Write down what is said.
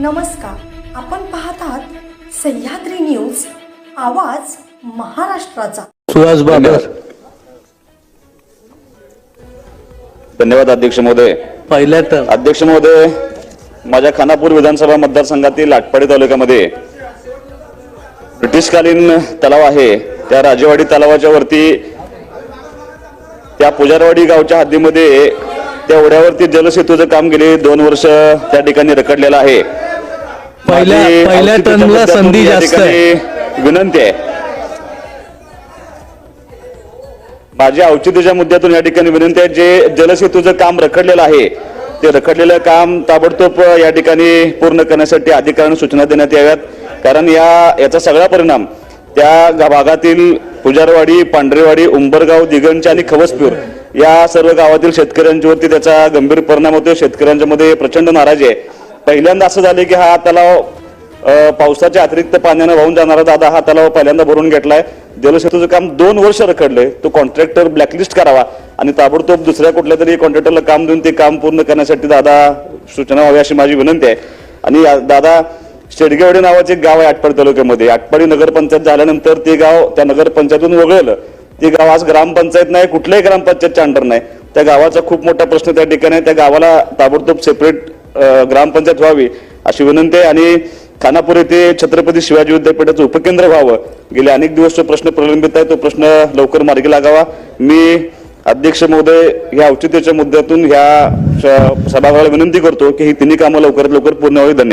नमस्कार. आपण पाहत आहात सह्याद्री न्यूज आवाज महाराष्ट्राचा. सुहास बाबर. धन्यवाद. अध्यक्ष महोदय. पहिल्या टर्म अध्यक्ष महोदय माझ्या खानापूर विधानसभा मतदारसंघातील आटपाडी तालुक्यामध्ये ब्रिटिशकालीन तलाव आहे. त्या राजेवाडी तलावाच्या वरती त्या पुजारवाडी गावच्या हद्दीमध्ये त्या ओढ्यावरती जलसेतूचं काम गेले दोन वर्ष त्या ठिकाणी रखडलेलं आहे. पहिल्या- पहिल्या टर्मला संधी जास्त विनंती आहे. माझ्या औचित्याच्या मुद्द्यातून या ठिकाणी विनंती आहे. जे जलसेतूचं काम रखडलेलं आहे ते रखडलेलं काम ताबडतोब या ठिकाणी पूर्ण करण्यासाठी अधिकाऱ्यांना सूचना देण्यात याव्यात. कारण या याचा सगळा परिणाम त्या भागातील पुजारवाडी पांढरेवाडी उंबरगाव दिगंज आणि खवसपूर या सर्व गावातील शेतकऱ्यांच्यावरती त्याचा गंभीर परिणाम होतो शेतकऱ्यांच्या मध्ये प्रचंड नाराजी आहे. पहिल्यांदा असं झालं की हा तलाव पावसाच्या अतिरिक्त पाण्यानं वाहून जाणारा दादा हा तलाव पहिल्यांदा भरून घेतलाय. जलसेतूचं काम दोन वर्ष रखडलंय तो कॉन्ट्रॅक्टर ब्लॅकलिस्ट करावा आणि ताबडतोब दुसऱ्या कुठल्या तरी कॉन्ट्रॅक्टरला काम देऊन ते काम पूर्ण करण्यासाठी दादा सूचना व्हावी अशी माझी विनंती आहे. आणि या- दादा शेडगेवाडी नावाचे एक गाव आहे आटपाडी तालुक्यामध्ये. आटपाडी नगरपंचायत झाल्यानंतर ते गाव त्या नगरपंचायतून वगळलं. ते गाव आज ग्रामपंचायत नाही कुठल्याही ग्रामपंचायतच्या अंडर नाही. त्या गावाचा खूप मोठा प्रश्न त्या ठिकाणी त्या गावाला ताबडतोब सेपरेट ग्रामपंचायत व्हावी अशी विनंती आहे. आणि खानापूर येथे छत्रपती शिवाजी विद्यापीठाचं उपकेंद्र व्हावं. गेले अनेक दिवस तो प्रश्न प्रलंबित आहे. तो प्रश्न लवकर मार्गी लागावा. मी अध्यक्ष महोदय या औचित्याच्या मुद्द्यातून ह्या सभागृहाला विनंती करतो की ही तिन्ही कामं लवकरात लवकर पूर्ण व्हावी. धन्यवाद.